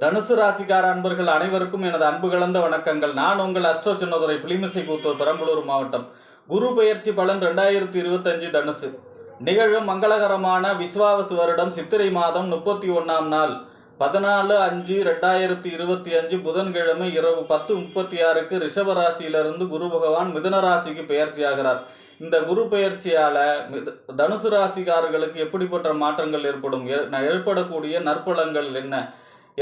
தனுசு ராசிக்கார அன்பர்கள் அனைவருக்கும் எனது அன்பு கலந்த வணக்கங்கள். நான் உங்கள் அஸ்ட்ரோ சின்னதுரை பிலிமிசை கூத்தூர் பெரம்பலூர் மாவட்டம். குரு பயிற்சி பலன் ரெண்டாயிரத்தி இருபத்தஞ்சு தனுசு. நிகழும் மங்களகரமான விஸ்வாவசு வருடம் சித்திரை மாதம் முப்பத்தி ஒன்றாம் நாள். பதினாலு அஞ்சு ரெண்டாயிரத்தி இருபத்தி அஞ்சு புதன்கிழமை இரவு பத்து முப்பத்தி ஆறுக்கு ரிஷபராசியிலிருந்து குரு பகவான் மிதுன ராசிக்கு பெயர்ச்சியாகிறார் இந்த குரு பெயர்ச்சியால் மிது- தனுசு ராசிக்காரர்களுக்கு எப்படிப்பட்ட மாற்றங்கள் ஏற்படும்? ஏ- ஏற்படக்கூடிய நற்பலங்கள் என்ன?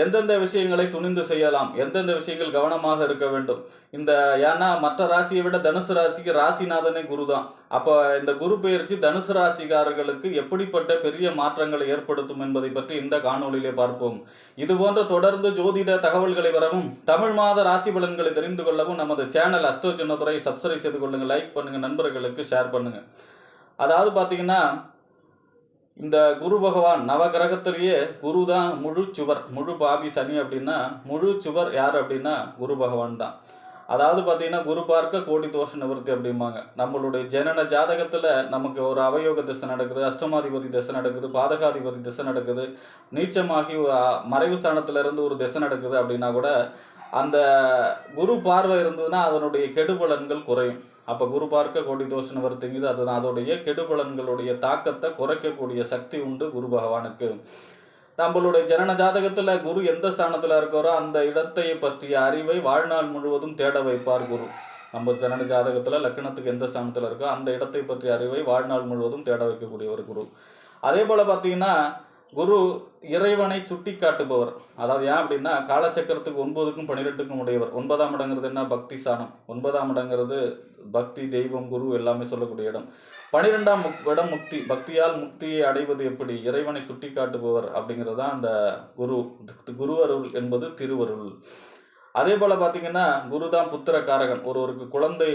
எந்தெந்த விஷயங்களை துணிந்து செய்யலாம் எந்தெந்த விஷயங்கள் கவனமாக இருக்க வேண்டும். இந்த ஏன்னா மற்ற ராசியை விட தனுசு ராசிக்கு ராசிநாதனே குரு தான் அப்போ இந்த குரு பெயர்ச்சி தனுசு ராசிக்காரர்களுக்கு எப்படிப்பட்ட பெரிய மாற்றங்களை ஏற்படுத்தும் என்பதை பற்றி இந்த காணொலியிலே பார்ப்போம். இது போன்ற தொடர்ந்து ஜோதிட தகவல்களை வரவும் தமிழ் மாத ராசி பலன்களை தெரிந்து கொள்ளவும் நமது சேனல் அஸ்டோ சின்னதுரை சப்ஸ்கிரைப் செய்து கொள்ளுங்கள் லைக் பண்ணுங்கள் நண்பர்களுக்கு ஷேர் பண்ணுங்கள் அதாவது பார்த்தீங்கன்னா இந்த குரு பகவான் நவகிரகத்திலேயே குரு தான் முழு சுவர் முழு பாபி சனி அப்படின்னா முழு சுவர் யார் அப்படின்னா குரு பகவான் தான். அதாவது பார்த்தீங்கன்னா குரு பார்க்க கோடி தோஷ நிவர்த்தி அப்படிம்பாங்க. நம்மளுடைய ஜனன ஜாதகத்தில் நமக்கு ஒரு அவயோக திசை நடக்குது அஷ்டமாதிபதி திசை நடக்குது பாதகாதிபதி திசை நடக்குது நீச்சமாகி மறைவு ஸ்தானத்துல இருந்து ஒரு திசை நடக்குது அப்படின்னா கூட அந்த குரு பார்வை இருந்ததுன்னா அதனுடைய கெடுபலன்கள் குறையும். அப்போ குரு பார்க்க கோடி தோஷம் நிவர்த்திங்குது அதுதான். அதோடைய கெடுபலன்களுடைய தாக்கத்தை குறைக்கக்கூடிய சக்தி உண்டு குரு பகவானுக்கு. நம்மளுடைய ஜனன ஜாதகத்தில் குரு எந்த ஸ்தானத்தில் இருக்காரோ அந்த இடத்தை பற்றிய அறிவை வாழ்நாள் முழுவதும் தேட வைப்பார் குரு. நம்ம ஜனன ஜாதகத்தில் லக்னத்துக்கு எந்த ஸ்தானத்தில் இருக்கோ அந்த இடத்தை பற்றிய அறிவை வாழ்நாள் முழுவதும் தேட வைக்கக்கூடியவர் குரு. அதே போல் பார்த்தீங்கன்னா குரு இறைவனை சுட்டி காட்டுபவர் அதாவது ஏன் அப்படின்னா காலச்சக்கரத்துக்கு ஒன்பதுக்கும் பன்னிரெண்டுக்கும் உடையவர். ஒன்பதாம் இடங்கிறது என்ன? பக்தி சாணம். ஒன்பதாம் இடங்கிறது பக்தி தெய்வம் குரு எல்லாமே சொல்லக்கூடிய இடம். பனிரெண்டாம் முக் இடம் முக்தி. பக்தியால் முக்தியை அடைவது எப்படி? இறைவனை சுட்டி காட்டுபவர் அப்படிங்கிறது தான் அந்த குரு குரு அருள் என்பது திருவருள். அதே போல் பார்த்தீங்கன்னா குரு தான் புத்திர காரகன் ஒருவருக்கு குழந்தை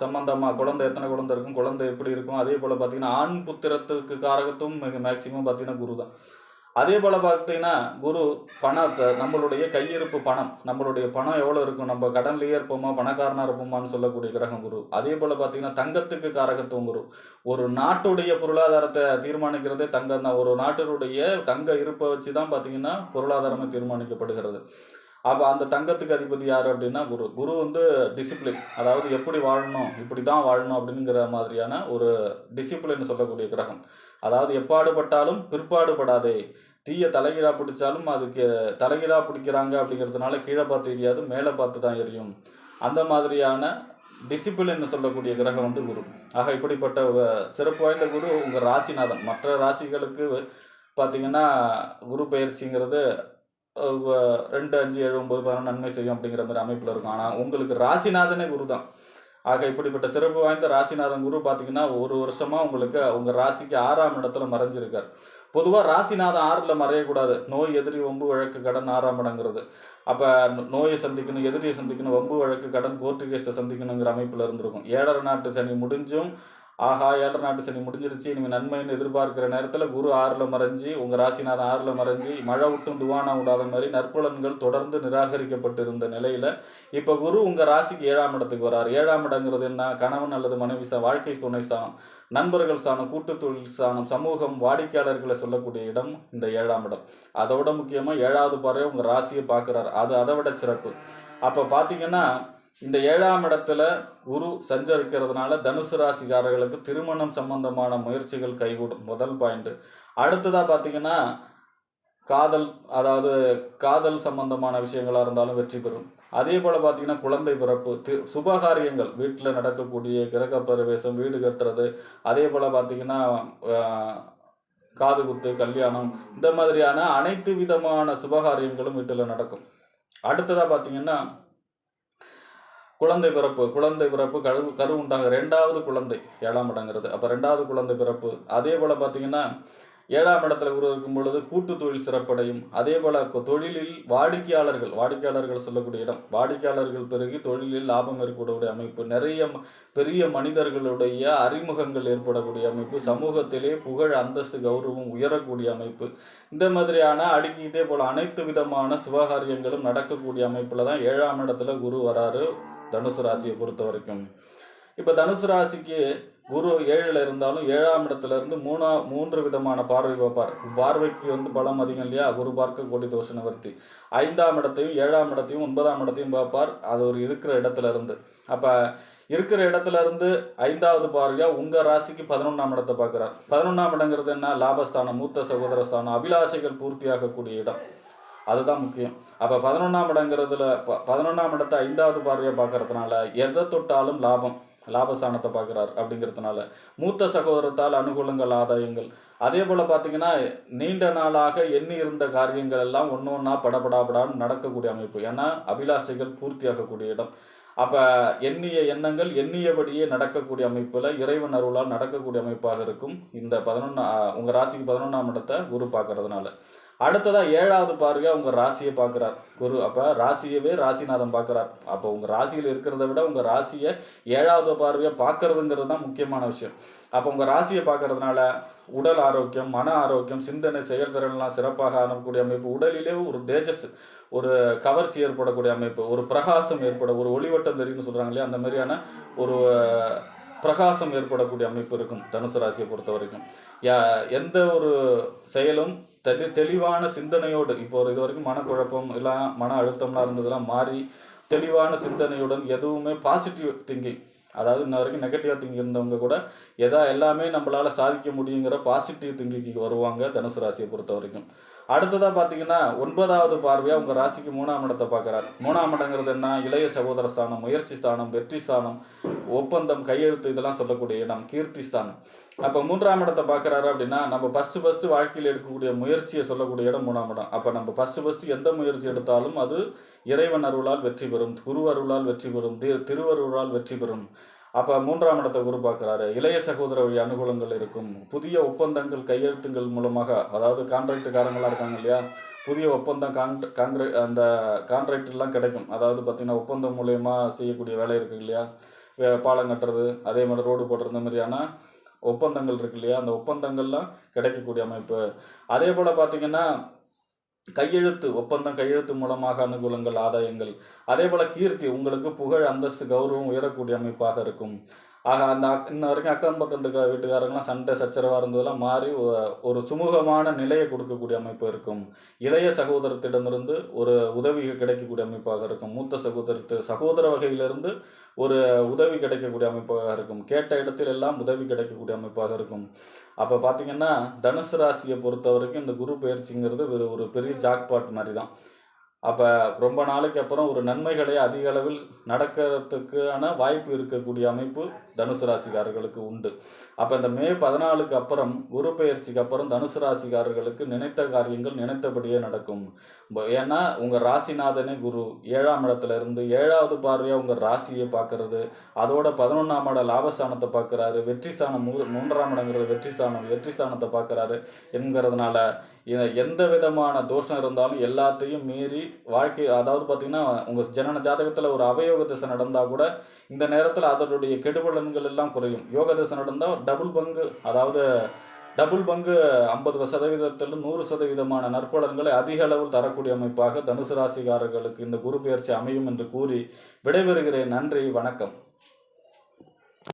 சம்பந்தமாக குழந்தை எத்தனை குழந்தை இருக்கும் குழந்தை எப்படி இருக்கும்? அதே போல் பார்த்தீங்கன்னா ஆண் புத்திரத்துக்கு காரகத்தும் மிக மேக்சிமம் பார்த்தீங்கன்னா குரு தான். அதே போல் பார்த்தீங்கன்னா குரு பணத்தை நம்மளுடைய கையிருப்பு பணம் நம்மளுடைய பணம் எவ்வளோ இருக்கும்? நம்ம கடன்லேயே இருப்போமா? பணக்காரனாக இருப்போமான்னு சொல்லக்கூடிய கிரகம் குரு. அதே போல் பார்த்தீங்கன்னா தங்கத்துக்கு காரகத்துவம் குரு. ஒரு நாட்டுடைய பொருளாதாரத்தை தீர்மானிக்கிறதே தங்கம் தான். ஒரு நாட்டினுடைய தங்க இருப்பை வச்சு தான் பார்த்தீங்கன்னா பொருளாதாரமே தீர்மானிக்கப்படுகிறது. அப்போ அந்த தங்கத்துக்கு அதிபதி யார் அப்படின்னா குரு. குரு வந்து டிசிப்ளின் அதாவது எப்படி வாழணும் இப்படி தான் வாழணும் அப்படிங்கிற மாதிரியான ஒரு டிசிப்ளின் சொல்லக்கூடிய கிரகம். அதாவது எப்பாடுபட்டாலும் பிற்பாடுபடாதே. தீய தலைகீழாக பிடிச்சாலும் அதுக்கு தலைகீழாக பிடிக்கிறாங்க அப்படிங்கிறதுனால கீழே பார்த்து எரியாது மேலே பார்த்து தான் எரியும். அந்த மாதிரியான டிசிப்ளின் சொல்லக்கூடிய கிரகம் வந்து குரு. ஆக இப்படிப்பட்ட சிறப்பு வாய்ந்த குரு உங்கள் ராசிநாதன். மற்ற ராசிகளுக்கு பார்த்தீங்கன்னா குரு பயிற்சிங்கிறது ரெண்டு அஞ்சு ஏழு ஒன்பது பதினொன்று நன்மை செய்யும் அப்படிங்கிற மாதிரி அமைப்பில் இருக்கும். ஆனால் உங்களுக்கு ராசிநாதனே குரு தான். ஆக இப்படிப்பட்ட சிறப்பு வாய்ந்த ராசிநாதன் குரு பார்த்தீங்கன்னா ஒரு வருஷமாக உங்களுக்கு உங்கள் ராசிக்கு ஆறாம் இடத்துல மறைஞ்சிருக்கார். பொதுவாக ராசிநாதன் ஆறில் மறையக்கூடாது. நோய் எதிரி வம்பு வழக்கு கடன் ஆறாம் இடங்கிறது. அப்போ நோயை சந்திக்கணும் எதிரியை சந்திக்கணும் வம்பு வழக்கு கடன் கோர்ட்டு கேஸை சந்திக்கணுங்கிற அமைப்பில் இருந்திருக்கும். ஏழரை நாட்டு சனி முடிஞ்சும் ஆஹா ஏழரை நாட்டு சனி முடிஞ்சிருச்சு. இனிமேல் நன்மைன்னு எதிர்பார்க்கிற நேரத்தில் குரு ஆறில் மறைஞ்சு உங்கள் ராசிநாதன் ஆறில் மறைஞ்சு மழை விட்டும் துவானா விடாத மாதிரி நற்பலன்கள் தொடர்ந்து நிராகரிக்கப்பட்டிருந்த நிலையில் இப்போ குரு உங்கள் ராசிக்கு ஏழாம் இடத்துக்கு வரார். ஏழாம் இடங்கிறது என்ன? கணவன் அல்லது மனைவி ஸ்தானம் வாழ்க்கை துணை ஸ்தானம். நண்பர்கள் ஸ்தானம் கூட்டு தொழில் ஸ்தானம் சமூகம் வாடிக்கையாளர்களை சொல்லக்கூடிய இடம் இந்த ஏழாம் இடம். அதோட முக்கியமாக ஏழாவது பார்வை உங்கள் ராசியை பார்க்குறாரு. அது அதை விட சிறப்பு. அப்போ பார்த்தீங்கன்னா இந்த ஏழாம் இடத்துல குரு சஞ்சரிக்கிறதுனால தனுசு ராசிக்காரர்களுக்கு திருமணம் சம்பந்தமான முயற்சிகள் கைகூடும். முதல் பாயிண்ட் அடுத்ததாக பார்த்தீங்கன்னா காதல் அதாவது காதல் சம்பந்தமான விஷயங்களாக இருந்தாலும் வெற்றி பெறும். அதே போல் பார்த்தீங்கன்னா குழந்தை பிறப்பு தி சுபகாரியங்கள் வீட்டில் நடக்கக்கூடிய கிரக பிரவேசம் வீடு கட்டுறது அதே போல் பார்த்தீங்கன்னா காது குத்து கல்யாணம் இந்த மாதிரியான அனைத்து விதமான சுபகாரியங்களும் வீட்டில் நடக்கும். அடுத்ததாக பார்த்தீங்கன்னா குழந்தை பிறப்பு குழந்தை பிறப்பு கரு கரு உண்டாக ரெண்டாவது குழந்தை ஏழாம் இடங்கிறது. அப்போ ரெண்டாவது குழந்தை பிறப்பு அதே போல் பார்த்தீங்கன்னா ஏழாம் இடத்துல குரு இருக்கும் பொழுது கூட்டு தொழில் சிறப்படையும். அதே போல் தொழிலில் வாடிக்கையாளர்கள் வாடிக்கையாளர்கள் சொல்லக்கூடிய இடம் வாடிக்கையாளர்கள் பெருகி தொழிலில் லாபம் ஏற்படக்கூடிய அமைப்பு நிறைய ம- பெரிய மனிதர்களுடைய அறிமுகங்கள் ஏற்படக்கூடிய அமைப்பு சமூகத்திலே புகழ் அந்தஸ்து கௌரவம் உயரக்கூடிய அமைப்பு. இந்த மாதிரியான அடுக்கிக்கிட்டே போல் அனைத்து விதமான சிவகாரியங்களும் நடக்கக்கூடிய அமைப்பில் தான் ஏழாம் இடத்துல குரு வராரு. தனுசு ராசியை பொறுத்த வரைக்கும். இப்போ தனுசு ராசிக்கு குரு ஏழில் இருந்தாலும் ஏழாம் இடத்துலேருந்து மூணா மூன்று விதமான பார்வை பார்ப்பார். பார்வைக்கு வந்து பலம் அதிகம் இல்லையா? குரு பார்க்க கோடி தோஷ நிவர்த்தி. ஐந்தாம் இடத்தையும் ஏழாம் இடத்தையும் ஒன்பதாம் இடத்தையும் பார்ப்பார். அது ஒரு இருக்கிற இடத்துல இருந்து. அப்போ இருக்கிற இடத்துல இருந்து ஐந்தாவது பார்வையாக உங்கள் ராசிக்கு பதினொன்றாம் இடத்தை பார்க்குறார். பதினொன்றாம் இடங்கிறது என்ன? லாபஸ்தானம் மூத்த சகோதரஸ்தானம் அபிலாஷைகள் பூர்த்தியாகக்கூடிய இடம். அதுதான் முக்கியம். அப்போ பதினொன்றாம் இடங்கிறதுல ப பதினொன்றாம் இடத்தை ஐந்தாவது பார்வையை பார்க்கறதுனால எதை தொட்டாலும் லாபம் லாபஸ்தானத்தை பார்க்குறார் அப்படிங்கிறதுனால. மூத்த சகோதரத்தால் அனுகூலங்கள் ஆதாயங்கள். அதே போல் பார்த்தீங்கன்னா நீண்ட நாளாக எண்ணி இருந்த காரியங்கள் எல்லாம் ஒன்று ஒன்றா படபடாபடான்னு நடக்கக்கூடிய அமைப்பு. ஏன்னா அபிலாஷைகள் பூர்த்தியாகக்கூடிய இடம். அப்போ எண்ணிய எண்ணங்கள் எண்ணியபடியே நடக்கக்கூடிய அமைப்பில் இறைவன் அருளால் நடக்கக்கூடிய அமைப்பாக இருக்கும் இந்த பதினொன்றா உங்கள் ராசிக்கு பதினொன்றாம் இடத்தை குரு பார்க்கறதுனால. அடுத்ததா ஏழாவது பார்வையா உங்க ராசியை பார்க்குறார். குரு அப்ப ராசியவே ராசிநாதன் பார்க்குறார். அப்போ உங்க ராசியில் இருக்கிறத விட உங்க ராசியை ஏழாவது பார்வையை பார்க்கறதுங்கிறது தான் முக்கியமான விஷயம். அப்போ உங்க ராசியை பார்க்கறதுனால உடல் ஆரோக்கியம் மன ஆரோக்கியம் சிந்தனை செயல்திறன்லாம் சிறப்பாக ஆரம்பக்கூடிய அமைப்பு உடலிலே ஒரு தேஜஸ் ஒரு கவர்ச்சி ஏற்படக்கூடிய அமைப்பு ஒரு பிரகாசம் ஏற்பட ஒரு ஒளிவட்டம் தெரியும்னு சொல்றாங்க இல்லையா? அந்த மாதிரியான ஒரு பிரகாசம் ஏற்படக்கூடிய அமைப்பு இருக்கும் தனுசு ராசியை பொறுத்த வரைக்கும் யா எந்த ஒரு செயலும் தெளி தெளிவான சிந்தனையோடு இப்போ ஒரு இது வரைக்கும் மனக்குழப்பம் எல்லாம் மன அழுத்தம்லாம் இருந்ததெல்லாம் மாறி தெளிவான சிந்தனையுடன் எதுவுமே பாசிட்டிவ் திங்கிங் அதாவது இன்ன வரைக்கும் நெகட்டிவாக திங்கிங் இருந்தவங்க கூட எதா எல்லாமே நம்மளால் சாதிக்க முடியுங்கிற பாசிட்டிவ் திங்கிங்க்கு வருவாங்க தனுசு ராசியை பொறுத்த வரைக்கும். அடுத்ததாக பார்த்தீங்கன்னா ஒன்பதாவது பார்வையாக உங்கள் ராசிக்கு மூணாம் இடத்தை பார்க்குறாரு மூணாம் இடங்கிறது என்ன? இளைய சகோதர ஸ்தானம் முயற்சி ஸ்தானம் வெற்றி ஸ்தானம் ஒப்பந்தம் கையெழுத்து இதெல்லாம் சொல்லக்கூடிய இடம் கீர்த்தி ஸ்தானம் அப்போ மூன்றாம் இடத்தை பார்க்குறாரு அப்படின்னா நம்ம ஃபஸ்ட்டு ஃபஸ்ட்டு வாழ்க்கையில் எடுக்கக்கூடிய முயற்சியை சொல்லக்கூடிய இடம் மூணாம் இடம். அப்போ நம்ம ஃபஸ்ட்டு ஃபஸ்ட்டு எந்த முயற்சி எடுத்தாலும் அது இறைவன் அருளால் வெற்றி பெறும் குரு அருளால் வெற்றி பெறும் தி- திருவருளால் வெற்றி பெறும். அப்போ மூன்றாம் இடத்தை குரு பார்க்குறாரு. இளைய சகோதர வழி அனுகூலங்கள் இருக்கும். புதிய ஒப்பந்தங்கள் கையெழுத்துங்கள் மூலமாக அதாவது கான்ட்ராக்டுக்காரங்களாக இருக்காங்க இல்லையா? புதிய ஒப்பந்தம் கான்ட்ர கான்ட்ரா அந்த கான்ட்ராக்டெல்லாம் கிடைக்கும். அதாவது பார்த்தீங்கன்னா ஒப்பந்தம் மூலயமா செய்யக்கூடிய வேலை இருக்குது இல்லையா? பாலம் கட்டுறது அதே மாதிரி ரோடு போடுறது இந்த மாதிரியான ஒப்பந்தங்கள் இருக்கு இல்லையா? அந்த ஒப்பந்தங்கள்லாம் கிடைக்கக்கூடிய அமைப்பு. அதே போல் பார்த்தீங்கன்னா கையெழுத்து ஒப்பந்தம் கையெழுத்து மூலமாக அனுகூலங்கள் ஆதாயங்கள். அதே போல் கீர்த்தி உங்களுக்கு புகழ் அந்தஸ்து கௌரவம் உயரக்கூடிய அமைப்பாக இருக்கும். ஆக அந்த இன்ன வரைக்கும் அக்கம் பக்கம் இருக்க வீட்டுக்காரங்களாம் சண்டை சச்சரவாக இருந்ததெல்லாம் மாறி ஒரு சுமூகமான நிலையை கொடுக்கக்கூடிய அமைப்பு இருக்கும். இளைய சகோதரத்திடமிருந்து ஒரு உதவி கிடைக்கக்கூடிய அமைப்பாக இருக்கும். மூத்த சகோதரத்து சகோதர வகையிலிருந்து ஒரு உதவி கிடைக்கக்கூடிய அமைப்பாக இருக்கும். கேட்ட இடத்தில் எல்லாம் உதவி கிடைக்கக்கூடிய அமைப்பாக இருக்கும். அப்போ பார்த்தீங்கன்னா தனுசு ராசியை பொறுத்த வரைக்கும் இந்த குரு பயிற்சிங்கிறது ஒரு ஒரு பெரிய ஜாக்பாட் மாதிரி தான் அப்போ ரொம்ப நாளைக்கு அப்புறம் ஒரு நன்மைகளை அதிக அளவில் நடக்கிறதுக்கான வாய்ப்பு இருக்கக்கூடிய அமைப்பு தனுசு ராசிக்காரர்களுக்கு உண்டு. அப்போ இந்த மே பதினாலுக்கு அப்புறம் குரு பெயர்ச்சிக்கு அப்புறம் தனுசு ராசிக்காரர்களுக்கு நினைத்த காரியங்கள் நினைத்தபடியே நடக்கும். ஏன்னா உங்கள் ராசிநாதனே குரு. ஏழாம் இடத்துல இருந்து ஏழாவது பார்வையாக உங்கள் ராசியை பார்க்கறது. அதோட பதினொன்றாம் இட லாபஸ்தானத்தை பார்க்குறாரு. வெற்றி ஸ்தானம் மூ மூன்றாம் இடங்கிறது வெற்றி ஸ்தானம் வெற்றி ஸ்தானத்தை பார்க்குறாரு என்கிறதுனால எந்த விதமான தோஷம் இருந்தாலும் எல்லாத்தையும் மீறி வாழ்க்கை அதாவது பார்த்திங்கன்னா உங்கள் ஜனன ஜாதகத்தில் ஒரு அவயோக திசை நடந்தால் கூட இந்த நேரத்தில் அதனுடைய கெடுபலன்கள் எல்லாம் குறையும். யோக திசை நடந்தால் டபுள் பங்கு அதாவது டபுள் பங்கு ஐம்பது சதவீதத்தில் நூறு சதவீதமான நற்பலன்களை அதிக அளவில் தரக்கூடிய அமைப்பாக தனுசு ராசிக்காரர்களுக்கு இந்த குரு பெயர்ச்சி அமையும் என்று கூறி விடைபெறுகிறேன். நன்றி வணக்கம்.